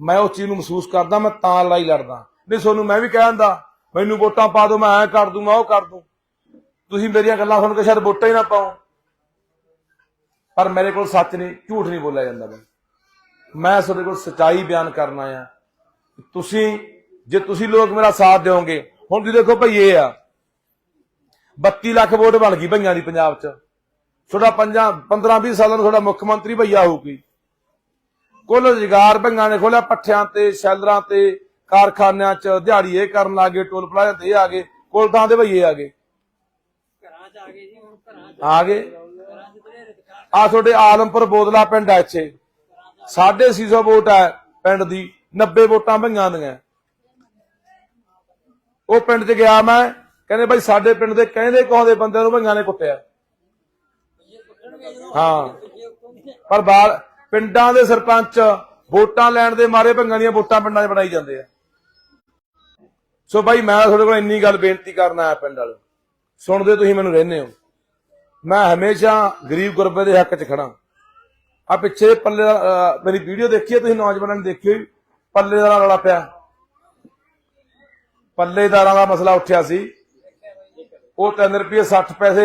ਮੈਂ ਉਸ ਚੀਜ਼ ਨੂੰ ਮਹਿਸੂਸ ਕਰਦਾ, ਮੈਂ ਤਾਂ ਲੜਾਈ ਲੜਦਾ। ਨਹੀਂ ਤੁਹਾਨੂੰ ਮੈਂ ਵੀ ਕਹਿ ਦਿੰਦਾ, ਮੈਨੂੰ ਵੋਟਾਂ ਪਾ ਦਿਓ, ਮੈਂ ਐ ਕਰ ਦੂੰ, ਮੈਂ ਉਹ ਕਰ ਦੂੰ। ਤੁਸੀਂ ਮੇਰੀਆਂ ਗੱਲਾਂ ਸੁਣ ਕੇ ਸ਼ਾਇਦ ਵੋਟਾਂ ਹੀ ਨਾ ਪਾਓ। ਪਰ ਮੇਰੇ ਕੋਲ ਸੱਚ ਨਹੀਂ, ਝੂਠ ਨਹੀਂ ਬੋਲਿਆ ਜਾਂਦਾ ਬਈ ਮੈਂ ਤੁਹਾਡੇ ਕੋਲ ਸਚਾਈ ਬਿਆਨ ਕਰਨਾ ਆ ਤੁਸੀਂ, ਜੇ ਤੁਸੀਂ ਲੋਕ ਮੇਰਾ ਸਾਥ ਦਿਓਗੇ, ਹੁਣ ਤੁਸੀਂ ਦੇਖੋ ਭਈਏ ਆ। 32 ਲੱਖ ਵੋਟ ਬਣ ਗਈ ਭਈਆਂ ਦੀ ਪੰਜਾਬ 'ਚ। ਤੁਹਾਡਾ 15 20 ਸਾਲਾਂ ਨੂੰ ਤੁਹਾਡਾ ਮੁੱਖ ਮੰਤਰੀ ਭਈਆ ਹੋਊਗੀ। ਕੁੱਲ ਰੁਜ਼ਗਾਰ ਭਈਆਂ ਨੇ ਖੋਲਿਆ ਪੱਠਿਆਂ ਤੇ ਸ਼ੈਲਰਾਂ ਤੇ ਕਾਰਖਾਨਿਆਂ 'ਚ। ਦਿਹਾੜੀ ਇਹ ਕਰਨ ਲੱਗੇ ਟੋਲ ਪਲਾਜ਼ਾ ਤੇ ਇਹ ਆ ਗਏ। ਕੁੱਲ ਥਾਂ ਦੇ ਭਈਏ ਆ ਗਏ। ਘਰਾਂ ਚ ਆ ਗਏ ਜੀ ਹੁਣ ਘਰਾਂ ਚ ਆ ਗਏ। ਤੇ ਤੁਹਾਡੇ ਆਲਮਪੁਰ ਬੋਦਲਾ ਪਿੰਡ ਆ ਇੱਥੇ। 650 ਵੋਟ ਹੈ ਪਿੰਡ ਦੀ 90 ਵੋਟਾਂ ਭਈਆਂ ਦੀਆਂ। ਉਹ ਪਿੰਡ 'ਚ ਗਿਆ ਮੈਂ ਕਹਿੰਦੇ ਭਾਈ ਸਾਡੇ ਪਿੰਡ ਦੇ ਕਹਿੰਦੇ ਕਹਾਉਂਦੇ ਬੰਦਿਆਂ ਨੂੰ ਭਈਆਂ ਨੇ ਕੁੱਟਿਆ? ਹਾਂ। ਪਰ ਬਾਹਰ ਪਿੰਡਾਂ ਦੇ ਸਰਪੰਚ ਵੋਟਾਂ ਲੈਣ ਦੇ ਮਾਰੇ ਭੰਗਾਂ ਦੀਆਂ ਵੋਟਾਂ ਪਿੰਡਾਂ 'ਚ ਬਣਾਈ ਜਾਂਦੇ ਆ। ਸੋ ਬਾਈ ਮੈਂ ਤੁਹਾਡੇ ਕੋਲ ਇੰਨੀ ਗੱਲ ਬੇਨਤੀ ਕਰਨ ਆਇਆ ਪਿੰਡ ਵਾਲੇ ਸੁਣਦੇ ਤੁਸੀਂ ਮੈਨੂੰ ਰਹਿੰਦੇ ਹੋ। ਮੈਂ ਹਮੇਸ਼ਾ ਗਰੀਬ ਗੁਰਬੇ ਦੇ ਹੱਕ 'ਚ ਖੜਾ ਆ ਪਿੱਛੇ ਪੱਲੇ ਦਾ, ਮੇਰੀ ਵੀਡੀਓ ਦੇਖੀ ਹੈ ਤੁਸੀਂ ਨੌਜਵਾਨਾਂ ਨੇ ਦੇਖੀ ਹੋਈ? ਪੱਲੇ ਦਾ ਰੌਲਾ ਪਿਆ। ਪੱਲੇਦਾਰਾਂ ਦਾ ਮਸਲਾ ਉੱਠਿਆ ਸੀ। ਉਹ 3 ਰੁਪਏ 60 ਪੈਸੇ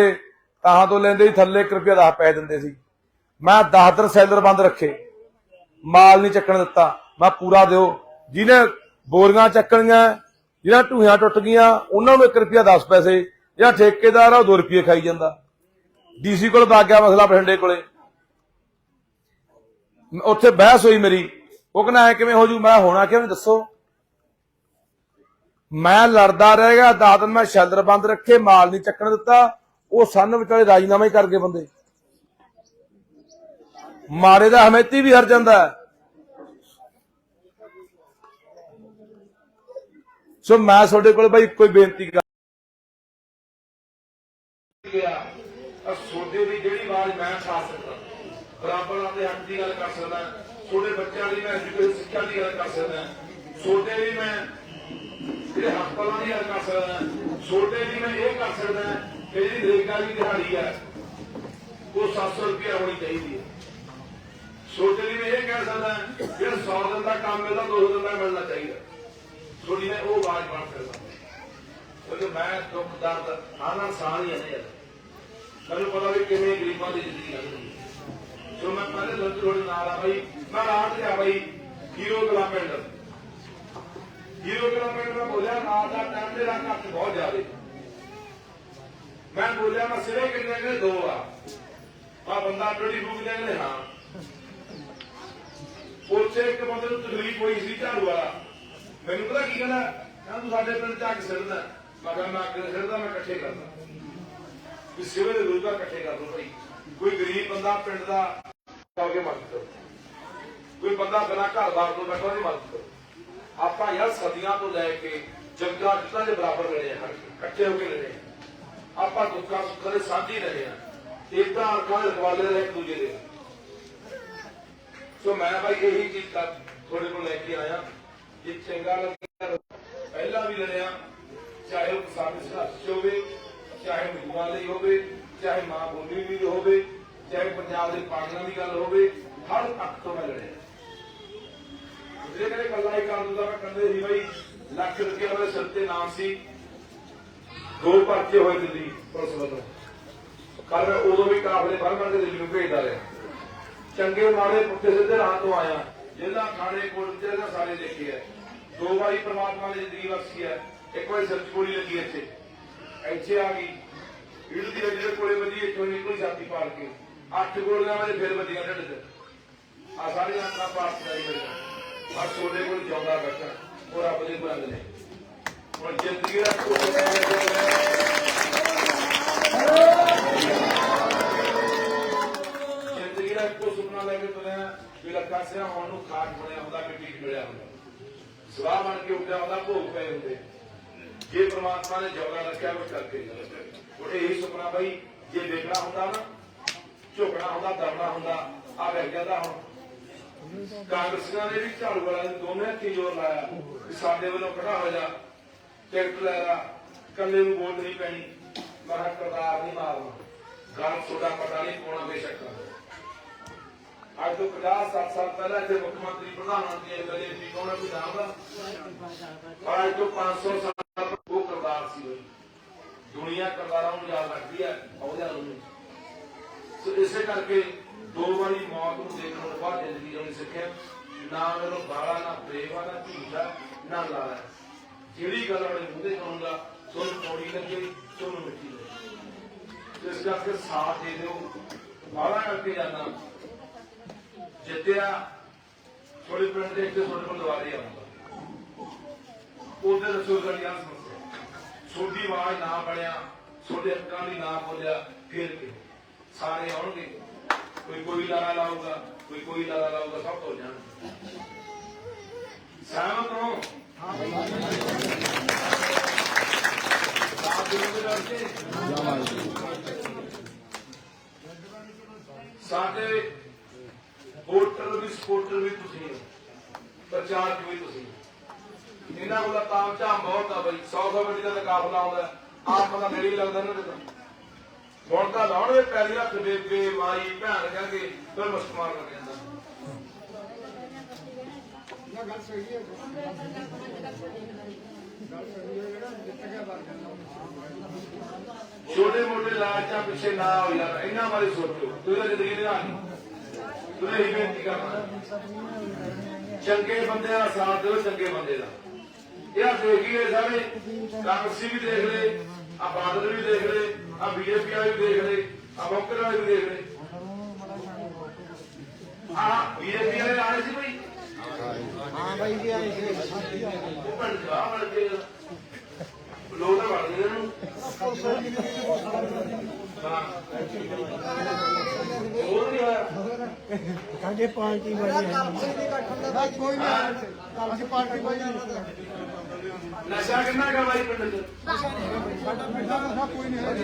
ਤਾਹਾਂ ਤੋਂ ਲੈਂਦੇ ਸੀ ਥੱਲੇ 1 ਰੁਪਿਆ 10 ਪੈ ਦਿੰਦੇ ਸੀ। ਮੈਂ 10 ਦਿਨ ਸੈਲਰ ਬੰਦ ਰੱਖੇ। ਮਾਲ ਨਹੀਂ ਚੱਕਣ ਦਿੱਤਾ। ਮੈਂ ਪੂਰਾ ਦਿਓ। ਜਿਹਨੇ ਬੋਰੀਆਂ ਚੱਕਣੀਆਂ, ਜਿਹਨਾਂ ਢੂਹਾਂ ਟੁੱਟ ਗਈਆਂ, ਉਹਨਾਂ ਨੂੰ 1 ਰੁਪਿਆ 10 ਪੈਸੇ। ਜਿਹੜਾ ਠੇਕੇਦਾਰ ਆ, ਉਹ 2 ਰੁਪਏ ਖਾਈ ਜਾਂਦਾ। ਡੀਸੀ ਕੋਲ ਵਗ ਗਿਆ ਮਸਲਾ ਬਠਿੰਡੇ ਕੋਲੇ। ਉੱਥੇ ਬਹਿਸ ਹੋਈ ਮੇਰੀ। ਉਹ ਕਹਿੰਦਾ, ਐ ਕਿਵੇਂ ਹੋ ਜੂ ਮੈਂ ਹੋਣਾ ਕਿਵੇਂ ਦੱਸੋ। ਮੈਂ ਲੜਦਾ ਰਹਿ ਗਿਆ। ਦਸ ਦਿਨ ਮੈਂ ਸ਼ੈਲਰ ਬੰਦ ਰੱਖੇ, ਮਾਲ ਨਹੀਂ ਚੱਕਣ ਦਿੱਤਾ। ਉਹ ਸੰਨ ਵਿਚਾਲੇ ਰਾਜੀਨਾਮਾ ਹੀ ਕਰ ਗਏ ਬੰਦੇ। ਮਾੜੇ ਦਾ ਹਮੇਤੀ ਵੀ ਹਰ ਜਾਂਦਾ ਹੈ। ਸੋ ਮੈਂ ਤੁਹਾਡੇ ਕੋਲ ਬਈ ਕੋਈ ਬੇਨਤੀ ਕਰ ਗਿਆ ਸੋਡੇ ਦੀ ਜਿਹੜੀ ਆਵਾਜ਼ ਮੈਂ ਉਠਾ ਸਕਦਾ। ਬਰਾਬਰ ਆਪਣੇ ਹੱਕ ਦੀ ਗੱਲ ਕਰ ਸਕਦਾ। ਛੋਟੇ ਬੱਚਿਆਂ ਦੀ ਮੈਂ ਐਜੂਕੇਸ਼ਨ ਸਿੱਖਿਆ ਦੀ ਗੱਲ ਕਰ ਸਕਦਾ। ਛੋਟੇ ਵੀ ਮੈਂ ਜਿਹੜੇ ਹਸਪਤਾਲਾਂ ਦੀ ਗੱਲ ਕਰ ਸਕਦਾ। ਛੋਟੇ ਵੀ ਮੈਂ ਇਹ ਕਰ ਸਕਦਾ ਕਿ ਜਿਹੜੀ ਰੇਗਾ ਦੀ ਦਿਹਾੜੀ ਹੈ, ਉਹ 700 ਰੁਪਏ ਹੋਣੀ ਚਾਹੀਦੀ ਹੈ। ਛੋਟੇ ਦੀ ਮੈਂ ਇਹ ਕਹਿ ਸਕਦਾ ਜਿਹੜਾ 100 ਦਿਨ ਦਾ ਕੰਮ ਮਿਲਦਾ 200 ਦਿਨ ਦਾ ਮਿਲਣਾ ਚਾਹੀਦਾ ਛੋਟੀ ਮੈਂ ਉਹ ਆਵਾਜ਼ ਬਣ ਸਕਦਾ ਕਿਉਂਕਿ ਮੈਂ ਦੁੱਖ, ਦਰਦ ਆਨਾ ਸਾਹ ਹੀ ਹੈ। ਨਾ ਯਾਰ ਮੈਨੂੰ ਪਤਾ ਵੀ ਕਿਵੇਂ ਗਰੀਬਾਂ ਦੀ ਜ਼ਿੰਦਗੀ ਲੰਘਦੀ ਸੋ ਮੈਂ ਪਹਿਲੇ ਦਿਨ ਤੁਹਾਡੇ ਨਾਲ ਆ ਬਈ। ਮੈਂ ਰਾਤ ਗਿਆ ਬਈ, ਹੀਰੋ ਕਲਾ ਪਿੰਡ। ਹੀਰੋ ਕਲਾ ਪਿੰਡ ਮੈਂ ਬੋਲਿਆ, ਰਾਤ ਦਾ ਟਾਈਮ ਦੇ ਰੱਖ ਘੱਟ ਬਹੁਤ ਜ਼ਿਆਦੇ। ਮੈਂ ਬੋਲਿਆ, ਮੈਂ ਸਿਰੇ ਕਿੰਨੇ ਕਿੰਨੇ ਦੋ ਆ। ਆ ਬੰਦਾ ਡੋੜੀ ਫੂਕ ਜਾਂਦੇ ਹਾਂ। ਉੱਥੇ ਇੱਕ ਬੰਦੇ ਨੂੰ ਤਕਲੀਫ ਹੋਈ ਸੀ ਝਾੜੂ ਵਾਲਾ। ਮੈਨੂੰ ਪਤਾ ਕੀ ਕਹਿੰਦਾ ਕਹਿੰਦਾ ਤੂੰ ਸਾਡੇ ਪਿੰਡ ਚ ਸਿਰਦਾ। ਮੈਂ ਮੈਂ ਅੱਗੇ ਸਿਰਦਾ, ਮੈਂ ਇਕੱਠੇ ਕਰਦਾ। ਵੀ ਸਿਵਲ ਦੇ ਰੋਜ਼ਗਾਰ ਇਕੱਠੇ ਕਰ ਲਓ ਭਾਈ। ਕੋਈ ਗਰੀਬ ਬੰਦਾ ਪਿੰਡ ਦਾ ਕਰਕੇ ਮਦਦ ਕਰੋ। ਕੋਈ ਬੰਦਾ ਬਿਨਾਂ ਘਰ ਬਾਰ ਤੋਂ ਬੈਠਾ ਉਹਦੀ ਮਦਦ ਕਰੋ। ਆਪਾਂ ਯਾਰ ਸਦੀਆਂ ਤੋਂ ਲੈ ਕੇ ਜੰਗਾਂ ਜਿੱਤਾਂ ਦੇ ਬਰਾਬਰ ਲੜੇ ਆ ਇਕੱਠੇ ਹੋ ਕੇ ਲੜੇ ਆਪਾਂ ਦੁੱਖਾਂ ਸੁੱਖਾਂ ਦੇ ਸਾਂਝੀ ਰਹੇ ਆ ਇਦਾਂ ਅਰਕਾਂ ਦੇ ਰਖਵਾਲੇ ਰਹੇ ਇੱਕ ਦੂਜੇ ਦੇ। ਸੋ ਮੈਂ ਭਾਈ ਇਹੀ ਚੀਜ਼ ਕਰ ਤੁਹਾਡੇ ਕੋਲ ਲੈ ਕੇ ਆਇਆ ਜੇ ਚੰਗਾ ਲੱਗਿਆ ਪਹਿਲਾਂ ਵੀ ਲੜਿਆ, ਚਾਹੇ ਉਹ ਕਿਸਾਨ ਸੰਘਰਸ਼ ਹੋਵੇ, ਚਾਹੇ ਮਜ਼ਦੂਰਾਂ ਲਈ ਹੋਵੇ, ਚਾਹੇ ਮਾਂ ਬੋਲੀ ਦੀ ਹੋਵੇ, ਚਾਹੇ ਪੰਜਾਬ ਦੇ ਪਾਣੀਆਂ ਦੀ ਗੱਲ ਹੋਵੇ, ਹਰ ਪੱਖ ਤੋਂ ਮੈਂ ਲੜਿਆ। ਜਿਹੜੇ ਕਹਿੰਦੇ ਕੱਲਾ ਇੱਕ ਆਂਦੋ ਦਾ ਮੈਂ ਕਹਿੰਦੇ ਸੀ ਬਈ ਲੱਖ ਰੁਪਏ ਮੇਰੇ ਸਿਰ ਤੇ ਨਾਮ ਸੀ, ਦੋ ਪਰਚੇ ਹੋਏ ਦਿੱਲੀ ਪੁਲਿਸ ਵੱਲੋਂ। ਕੱਲ ਮੈਂ ਉਦੋਂ ਵੀ ਕਾਫਲੇ ਬਣ ਬਣ ਦਿੱਲੀ ਨੂੰ ਭੇਜਦਾ ਰਿਹਾ। ਚੰਗੇ ਮਾੜੇ ਪੁੱਠੇ ਸਿੱਧੇ ਰਾਹ ਤੋਂ ਆਇਆ। ਜਿਹਦਾ ਖਾਣੇ ਕੋਲ ਤੇ ਸਾਰੇ ਦੇਖੇ ਆ। ਦੋ ਵਾਰੀ ਪ੍ਰਮਾਤਮਾ ਨੇ ਜ਼ਿੰਦਗੀ ਬਖਸ਼ੀ ਹੈ ਇੱਕ ਵਾਰੀ ਸਿਰ ਗੋਲੀ ਲੱਗੀ ਇੱਥੇ। ਇੱਥੇ ਆ ਗਈ। ਈੜ ਦੀ ਜਿਹੜੇ ਕੋਲੇ ਵੱਜੀ ਇੱਥੋਂ ਨਿਕਲੀ ਛਾਤੀ ਪਾੜ ਕੇ। ਅੱਠ ਗੋਲੀਆਂ ਵਾਲੇ ਫਿਰ ਵੱਜੀਆਂ ਢਿੱਡ 'ਚ। ਆ ਸਾਰੀਆਂ ਆਪਣਾ ਪਾਸ ਕਰਾਈ ਮੇਰੇ ਆ ਛੋਲੇ ਕੋਲ ਜਾਉਂਦਾ ਬੈਠਾ। ਉਹ ਰੱਬ ਦੇ ਬੁਲੰਦ ਨੇ। ਹੁਣ ਜ਼ਿੰਦਗੀ ਦਾ ਕੋਈ ਲੈ ਕੇ ਤੁਰਿਆ ਵੀ ਲੱਖਾਂ ਸਿਆ ਹੁਣ ਨੂੰ ਖਾਟ ਬਣਿਆ ਹੁੰਦਾ ਮਿੱਟੀ 'ਚ ਮਿਲਿਆ ਹੁੰਦਾ। ਸਵਾਹ ਬਣ ਕੇ ਉੱਠਿਆ ਹੁੰਦਾ, ਭੋਗ ਪਏ ਹੁੰਦੇ। ਜੇ ਪ੍ਰਮਾਤਮਾ ਨੇ ਜੋਗਾ ਰੱਖਿਆ ਉਹ ਕਰਕੇ ਉਹ ਇਹੀ ਸੁਪਨਾ ਬਈ, ਜੇ ਵੇਖਣਾ ਹੁੰਦਾ ਨਾ, ਝੁਕਣਾ ਹੁੰਦਾ, ਦਰਨਾ ਹੁੰਦਾ ਆ ਵੇਖ ਜਾਂਦਾ ਹੁਣ। ਕਾਂਗਰਸੀਆਂ ਨੇ ਵੀ ਝਾੜੂ ਵਾਲਾ ਨੇ ਦੋਨੇ ਹੱਥੀ ਜ਼ੋਰ ਲਾਇਆ, ਵੀ ਸਾਡੇ ਵੱਲੋਂ ਖੜਾ ਹੋ ਜਾ, ਟਿਕਟ ਲੈ ਲਾ ਕੱਲੇ ਨੂੰ ਵੋਟ ਨਹੀਂ ਪੈਣੀ। ਮੈਂ ਕਰਤਾਰ ਨਹੀਂ ਮਾਰਨਾ। ਗੱਲ ਤੁਹਾਡਾ ਪਤਾ ਨਹੀਂ ਕੋਣਾ ਬੇਸ਼ੱਕ ਅੱਜ ਤੋਂ 50 60 ਸਾਲ ਪਹਿਲਾਂ ਇੱਥੇ ਮੁੱਖ ਮੰਤਰੀ ਪ੍ਰਧਾਨ ਮੰਤਰੀ ਐਮਐਲਏ ਵੀ ਕੌਣ ਕੋਈ ਨਾਮ ਦਾ ਅੱਜ ਤੋਂ 500 ਸਾਲ ਉਹ ਕਰਤਾਰ ਸੀ ਹੋਈ ਦੁਨੀਆ ਕਰਤਾਰਾਂ ਨੂੰ ਯਾਦ ਰੱਖਦੀ ਹੈ ਉਹਦੇ ਨੂੰ ਸੋ ਇਸੇ ਕਰਕੇ ਦੋ ਵਾਰੀ ਮੌਤ ਨੂੰ ਦੇਖਣ ਤੋਂ ਬਾਅਦ ਜ਼ਿੰਦਗੀ ਜਿਉਣੀ ਸਿੱਖਿਆ। ਨਾ ਮੈਨੂੰ ਗਾਲਾ ਨਾ ਪ੍ਰੇਵਾ ਨਾ ਝੂਠਾ ਨਾ ਲਾਲਾ ਜਿਹੜੀ ਗੱਲ ਆਪਣੇ ਮੂੰਹ ਤੇ ਕਹੂੰਗਾ ਤੁਹਾਨੂੰ ਕੌੜੀ ਲੱਗੇ ਤੁਹਾਨੂੰ ਮਿੱਠੀ ਲੱਗੇ। ਇਸ ਕਰਕੇ ਸਾਥ ਦੇ ਦਿਓ। ਬਾਲਾ ਕਰਕੇ ਜਾਣਾ ਜਿੱਤਿਆ ਥੋੜੀ ਪਿੰਡ ਦੇ ਇੱਥੇ ਤੁਹਾਡੇ ਕੋਲ ਦੁਆਰੇ ਆਉਂਗਾ ਉਹਦੇ ਰਸੂਲ ਦਾ ਯਾਰ ਸਮਝਿਆ ਛੋਟੀ ਆਵਾਜ਼ ਨਾ ਬਣਿਆ ਛੋਟੇ ਅੱਖਾਂ ਦੀ ਨਾ ਬੋਲਿਆ ਫਿਰ ਕੇ? ਸਾਰੇ ਆਉਣਗੇ। ਕੋਈ ਕੋਈ ਲਾਰਾ ਲਾਊਗਾ ਕੋਈ ਕੋਈ ਲਾਰਾ ਲਾਊਗਾ ਸਭ ਤੋਂ ਜਾਣ। ਸਹਿਮਤ ਹੋ? ਸਾਥ ਦਿਓਗੇ ਲੜਕੇ ਸਾਡੇ ਸਪੋਰਟਰ ਵੀ ਤੁਸੀਂ ਹੋ ਪ੍ਰਚਾਰਕ ਵੀ ਤੁਸੀਂ। ਇਹਨਾਂ ਕੋਲ ਤਾਂ ਝਾਮ ਬਹੁਤ ਆ ਬਈ 100 100 ਗੱਡੀ ਦਾ ਕਾਫਲਾ ਆਉਂਦਾ ਆਪ ਪਤਾ ਨੇੜੇ ਲੱਗਦਾ ਇਹਨਾਂ ਦੇ ਤਾਂ ਹੁਣ ਤਾਂ ਲਾਉਣਗੇ ਪੈਰੀ ਹੱਥ ਬੇਬੇ ਮਾਈ ਭੈਣ ਕਹਿੰਗੇ ਫਿਰ ਮੁਸਕਮਾਰ ਲੱਗ ਜਾਂਦਾ। ਨਾ ਗੱਲ ਸਹੀ ਹੈ। ਜਾਂਦਾ ਛੋਟੇ ਮੋਟੇ ਲਾਲਚਾਂ ਪਿੱਛੇ ਨਾ ਹੋ ਯਾਰ ਇਹਨਾਂ ਬਾਰੇ ਸੋਚੋ ਤੁਸੀਂ ਤਾਂ ਜ਼ਿੰਦਗੀ ਦੇ ਨਾਲ ਹੀ ਬੇਨਤੀ ਚੰਗੇ ਬੰਦਿਆਂ ਦਾ ਸਾਥ ਦਿਓ ਚੰਗੇ ਬੰਦੇ ਦਾ। ਇਹ ਦੇਖੀਏ ਸਾਰੇ ਕਾਂਗਰਸੀ ਵੀ ਦੇਖ ਲਏ ਆ ਬਾਦਲ ਵੀ ਦੇਖ ਲਏ ਆ ਬੀਜੇਪੀ ਵਾਲੇ ਵੀ ਦੇਖ ਲਏ ਆ ਮੌਕੇ ਵਾਲੇ ਵੀ ਦੇਖ ਲਏ। ਆ ਬੀਜੇਪੀ ਵਾਲੇ ਆਏ ਸੀ ਭਾਈ ਹਾਂ ਬਾਈ ਜੀ ਆਏ ਸੀ ਉਹ ਵੜ ਕੇ ਲੋਕ ਤਾਂ ਵੜਦੇ ਇਹਨਾਂ। ਸਾਡੇ ਪਾਰਟੀ ਵਾਲੇ ਹੈ ਕੋਈ ਨਹੀਂ ਅਸੀਂ ਪਾਰਟੀ ਵਾਲੇ ਨਸ਼ਾ ਕਿੰਨਾ ਕਰ ਬਾਈ ਪਿੰਡ ਚ? ਸਾਡਾ ਪਿੰਡ ਦਾ ਨਸ਼ਾ ਕੋਈ ਨਹੀਂ ਹੈ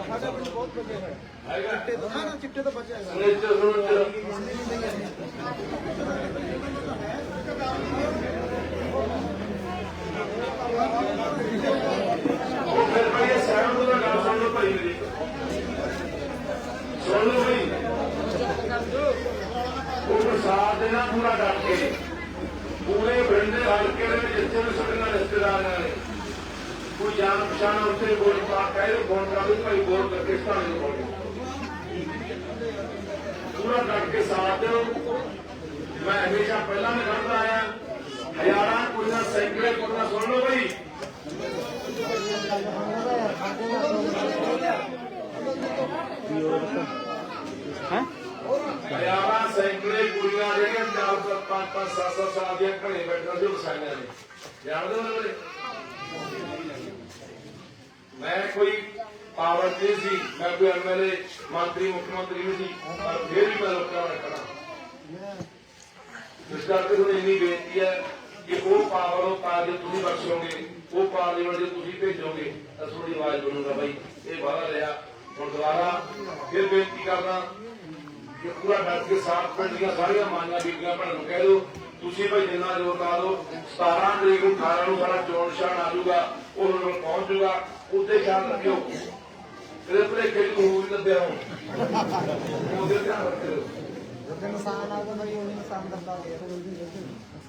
ਸਾਡਾ ਪਿੰਡ ਬਹੁਤ ਵਧੀਆ ਹੈ। ਹੈਗਾ। ਹਾਂ ਨਾ ਚਿੱਟੇ ਤੋਂ ਬਚਿਆ ਹੈ ਸੁਣੇ ਚ ਸੁਣ ਚ ਉਹ ਫਿਰ ਭਾਈ ਇਹ ਸਹਿਮਤ ਹੋ ਤਾਂ ਗੱਲ ਸੁਣ ਲਓ ਭਾਈ ਮੇਰੀ ਸੁਣ ਲਓ ਭਾਈ ਉਹ ਪ੍ਰਸਾਦ ਪੂਰਾ ਡਟ ਪੂਰੇ ਪਿੰਡ ਹਲਕੇ ਦੇ ਜਿੱਥੇ ਵੀ ਸਾਡੇ ਰਿਸ਼ਤੇਦਾਰਾਂ ਨੇ। ਕੋਈ ਜਾਣ ਪਛਾਣ ਉੱਤੇ ਵੋਟ ਪਾ ਕੇ ਫੋਨ ਕਰ ਦੇ ਭਾਈ ਵੋਟ ਕਰਕੇ ਸਥਾਨ ਨੂੰ ਪਾਓ ਪੂਰਾ ਡਟ ਸਾਥ ਦਿਓ। ਮੈਂ ਹਮੇਸ਼ਾ ਪਹਿਲਾਂ ਮੈਂ ਕਰਦਾ ਆਇਆ। ਹਜ਼ਾਰਾਂ ਕੁੜੀਆਂ ਸੈਂਕੜੇ ਕੁੜੀਆਂ ਸੁਣ ਲਓ ਬਈ। ਹੈ? ਹਰਿਆਣਾ ਸੈਂਕੜੇ ਕੁੜੀਆਂ ਜਿਹੜੀਆਂ ਚਾਰ ਚਾਰ ਪੰਜ ਪੰਜ ਸੱਤ ਸੱਤ ਸਾਲ ਦੀਆਂ ਘਰੇ ਬੈਠੀਆਂ ਸੀ ਵਸਾਈਆਂ ਨੇ। ਜਾਣਦੇ ਹੋ ਉਹਨਾਂ ਮੈਂ ਕੋਈ ਪਾਵਰ ਨਹੀਂ ਸੀ, ਮੈਂ ਕੋਈ ਐਮਐਲਏ ਮੰਤਰੀ, ਮੁੱਖ ਮੰਤਰੀ ਨਹੀਂ ਸੀ, ਪਰ ਫਿਰ ਵੀ ਮੈਂ ਲੋਕਾਂ ਨਾਲ ਖੜਾ। ਇਸ ਕਰਕੇ ਤੁਹਾਨੂੰ ਇੰਨੀ ਬੇਨਤੀ ਹੈ ਕਿ ਉਹ ਪਾਵਰ ਉਹ ਤਾਂ ਤੁਸੀਂ ਬਖਸ਼ੋਗੇ, ਉਹ ਪਾਰਲੀਮੈਂਟ ਜੇ ਤੁਸੀਂ ਭੇਜੋਗੇ, ਤਾਂ ਤੁਹਾਡੀ ਆਵਾਜ਼ ਬਣੂਗਾ ਬਾਈ, ਇਹ ਵਾਦਾ ਲਿਆ ਹੁਣ ਦੁਬਾਰਾ ਫਿਰ ਬੇਨਤੀ ਕਰਦਾ ਕਿ ਪੂਰਾ ਡਟ ਕੇ ਸਾਥ ਪਿੰਡ ਦੀਆਂ ਸਾਰੀਆਂ ਮਾਈਆਂ ਬੀਬੀਆਂ ਭੈਣਾਂ ਨੂੰ ਕਹਿ ਦਿਓ ਤੁਸੀਂ ਭਾਈ ਜਿੰਨਾ ਜ਼ੋਰ ਲਾ ਦਿਓ 17 ਤਰੀਕ ਨੂੰ 18 ਨੂੰ ਸਾਡਾ ਚੋਣ ਨਿਸ਼ਾਨ ਆ ਜਾਊਗਾ ਉਹ ਨੂੰ ਪਹੁੰਚ ਜਾਊਗਾ ਉੱਤੇ ਖਿਆਲ ਰੱਖਿਓ। ਇਹਦੇ ਭਲੇਖੇ ਨੂੰ ਹੋ ਵੀ ਲੱਦਿਆ ਹੁਣ ਉਹਦੇ ਧਿਆਨ ਰੱਖਿਓ। ਨੁਕਸਾਨ ਆ ਤਾਂ ਬਈ ਉਹ ਨੁਕਸਾਨ ਕਰਦਾ ਹੋ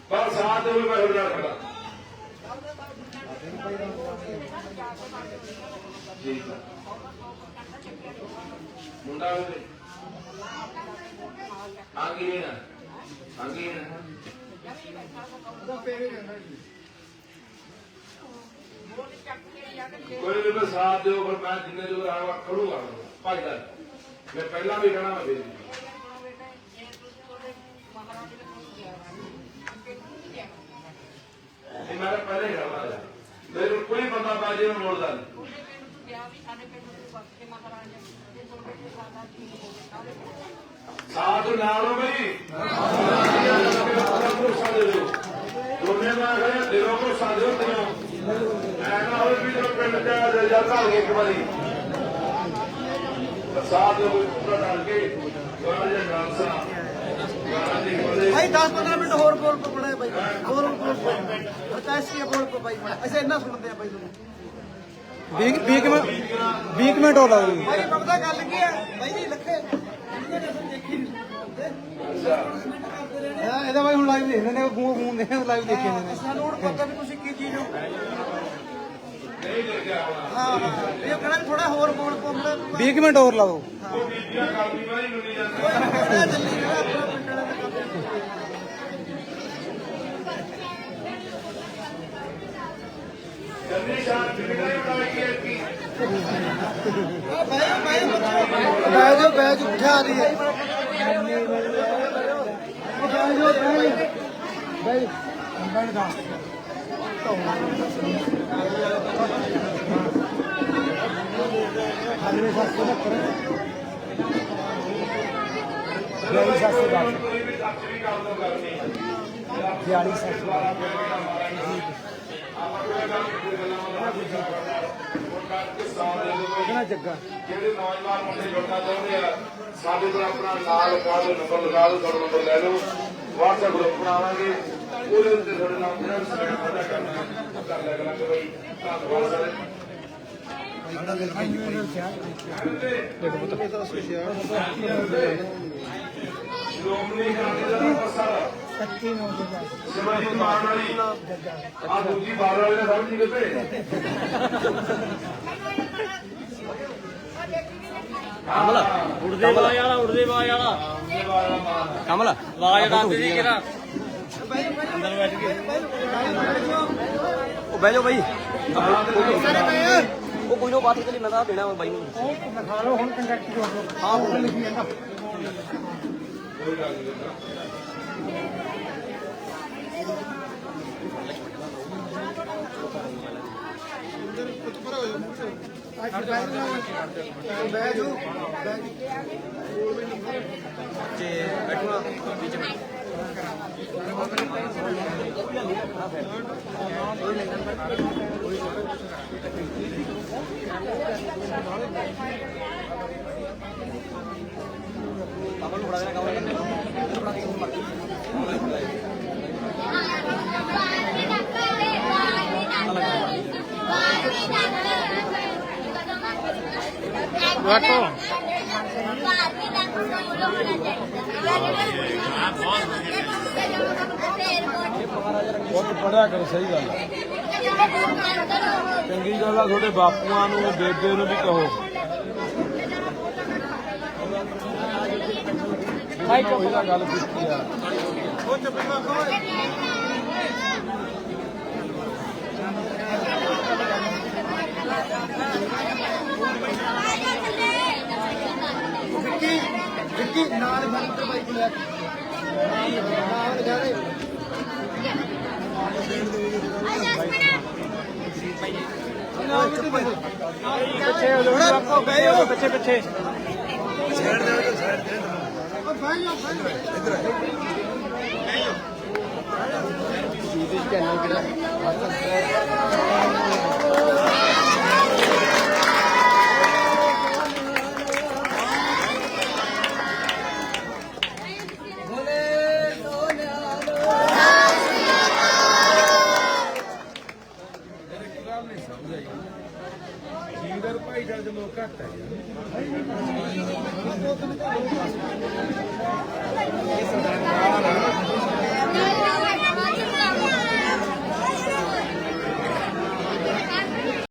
ਪਰ ਸਾਥ ਦੇ ਵੀ ਮੈਂ ਖੜਾ ਹੈ ਮੁੰਡਾ ਹੋਵੇ ਆਗੀ ਨਹੀਂ ਨਾ ਆਗੀ ਨਹੀਂ ਨਾ ਕੋਈ ਵੀ ਬਸ ਸਾਥ ਦਿਓ, ਪਰ ਮੈਂ ਜਿੰਨੇ ਜੋ ਰਹਾਂਗਾ ਖੜੂਗਾ ਭਾਈਦਾਰ ਮੈਂ ਪਹਿਲਾਂ ਵੀ ਖੜਾ ਮੈਂ ਫਿਰ ਇਹ ਮੈਂ ਪਹਿਲੇ ਹੀ ਖੜਾ ਮੇਰੇ ਕੋਲ ਕੋਈ ਬੰਦਾ ਬਾਜੇ ਨੂੰ ਮੋੜਦਾ ਨਹੀਂ। ਸਾਥ ਨਾਲ ਹੋ ਬਈ। ਦੋਨੇ ਦਾ ਹੈ ਦਿਲੋਂ ਕੋ ਸਾਧੋ ਤੈਨੂੰ। ਐਨਾ ਹੋਵੇ ਵੀ ਜੋ ਪਿੰਡ ਦਾ ਜਲਜਾ ਘਾਲ ਇੱਕ ਵਾਰੀ। ਸਾਥ ਦੇ ਕੇ ਗਾਣਾ ਜਾਂ ਗਾਂਸਾ ਗਾਣਾ ਦੀ ਬੋਲੇ। ਭਾਈ 10 15 ਮਿੰਟ ਹੋਰ ਬੋਲ ਪੋ ਪੜਾ ਭਾਈ ਹੋਰ ਬੋਲ ਪੋ ਪ੍ਰਕਾਸ਼ ਕੀ ਬੋਲ ਪੋ ਭਾਈ ਅਸੀਂ ਇੰਨਾ ਸੁਣਦੇ ਆ ਭਾਈ ਤੁਹਾਨੂੰ 20 20 ਮਿੰਟ 20 ਮਿੰਟ ਹੋ ਲੱਗੂ ਭਾਈ ਪਤਾ ਗੱਲ ਕੀ ਹੈ ਭਾਈ ਜੀ ਲੱਖੇ। ਇਹਦਾ ਬਾਈ ਹੁਣ ਲਾਈਵ ਦੇਖਦੇ ਨੇ ਗੂੰ ਦੇ ਲਾਈਵ ਦੇਖੇ ਨੇ। ਸਾਨੂੰ ਹੁਣ ਪਤਾ ਵੀ ਤੁਸੀਂ ਕੀ ਚੀਜ਼ ਹੋ। ਨਹੀਂ ਦੇਖਿਆ ਹੋਣਾ ਹਾਂ ਹਾਂ। ਇਹ ਕਹਿੰਦਾ ਥੋੜਾ ਹੋਰ ਬੋਲ ਪੋ ਮੜਾ 20 ਮਿੰਟ ਹੋਰ ਲਾ ਦਿਓ ਉਹ ਬੀਬੀਆਂ ਕਰਦੀ ਵਾਲੀ ਮੰਨੀ ਜਾਂਦੀ ਜੱਲੀ ਜਿਹੜਾ ਆਪਣਾ ਪਿੰਡ ਵਾਲਾ ਦਾ। ਕੰਮ ਜੰਮੀ ਸ਼ਾਨ ਹੈ। ਕੀ ਭਾਈ ਭਾਈ ਬਹਿ ਜਾਓ ਬਹਿ ਜਾਓ ਉਠਾ ਰਹੀ ਹੈ। ਬਹਿ ਜਾਓ ਬਹਿ ਜਾਓ। ਬਹਿ ਬਹਿ ਜਾ ਹਲੇ ਸੱਤ ਦਾ ਕਰ ਨਹੀਂ ਸੱਸ ਦਾ ਕੋਈ ਵੀ ਟੱਚ ਵੀ ਕਰ ਦੋ ਕਰਨੀ 42 ਸੱਤ ਆਪਾਂ ਕੋਈ ਗੱਲ ਨਹੀਂ ਗੱਲਾਂ ਉਹ ਕਰਕੇ ਸਾਹ ਦੇ ਦੋ ਕਿਹਨਾਂ ਜੱਗਾ ਜਿਹੜੇ ਨੌਜਵਾਨ ਮੁੰਡੇ ਜੁੜਨਾ ਚਾਹੁੰਦੇ ਆ ਸਾਡੇ ਕੋਲ ਆਪਣਾ ਲਿਖਾ ਦਿਓ ਨੰਬਰ ਲਗਾ ਦਿਓ ਤੁਹਾਡਾ ਨੰਬਰ ਲੈ ਲਓ WhatsApp ਗਰੁੱਪ ਬਣਾਵਾਂਗੇ ਉਹਦੇ ਉੱਤੇ ਤੁਹਾਡੇ ਨਾਲ ਜਿਹੜਾ ਸਾਡਾ ਕਰਨਾ ਕਰ ਲਿਆ ਕਰਾਂਗੇ ਬਈ। ਧੰਨਵਾਦ ਸਾਰੇ। ਸ਼੍ਰੋਮਣੀ ਅਕਾਲੀ ਦਲ ਅੰਮ੍ਰਿਤਸਰ ਕੱਚੀ ਨੌ ਦੇ ਜਾ ਸਿਮਰਜੀਤ ਮਾਨ ਵਾਲੀ। ਆ ਦੂਜੀ ਬਾਰ ਵਾਲੇ ਨੇ ਸਮਝ ਨਹੀਂ ਕਿਤੇ। ਕਮਲ ਉੜਦੇ ਬਾਜ ਵਾਲਾ ਉੜਦੇ ਬਾਜ ਵਾਲਾ। ਕਮਲ ਬਾਜ ਡਾਂਦੇ ਸੀ ਕਿਹੜਾ ਅੰਦਰ ਬੈਠ ਕੇ। ਉਹ ਬਹਿ ਜਾਓ ਬਾਈ। ਉਹ ਕੋਈ ਨਾ ਬਾਤ ਨਹੀਂ ਮੈਂ ਤਾਂ ਦੇਣਾ ਬਾਈ ਨੂੰ। ਉਹ ਦਿਖਾ ਲਓ ਹੁਣ ਕੰਟੈਕਟ ਜੋੜ ਲਓ ਹਾਂ ਉਹ ਲਿਖੀ ਜਾਂਦਾ। ਬਹਿ ਜਾਓ ਤੇ ਬੈਠੂਗਾ ਵਿੱਚ ਕਮਲ ਨੂੰ ਫੜਾ ਦੇਣਾ ਕਮਲ ਨੂੰ ਫੜਾ ਦੇ ਕਮਲ ਬਹੁਤ ਪੜਿਆ ਕਰੋ ਸਹੀ ਗੱਲ ਹੈ ਚੰਗੀ ਗੱਲ ਆ ਤੁਹਾਡੇ ਬਾਪੂਆਂ ਨੂੰ ਬੇਬੇ ਨੂੰ ਵੀ ਕਹੋ। ਭਾਈ ਨਾ ਗੱਲ ਕੀਤੀ ਆ। ਵਿੱਕੀ ਵਿੱਕੀ ਨਾਲ ਬੰਦਰ ਬਾਈ ਕੋਲ ਨਾਲ ਲਿਖਾ ਦੇ ਪਿੱਛੇ ਹੋ ਜਾਓ ਆਪੋ ਬਹਿ ਜਾਓ। ਪਿੱਛੇ ਪਿੱਛੇ ਸਾਈਡ ਦੇ ਦਿਓ ਸਾਈਡ ਦੇ ਦਿਓ ਬਹਿ ਜਾਓ ਬਹਿ ਜਾਓ। ਲੀਡਰ ਭਾਈ ਜਦ ਜਦੋਂ ਘੱਟ ਹੈ ਨਹੀਂ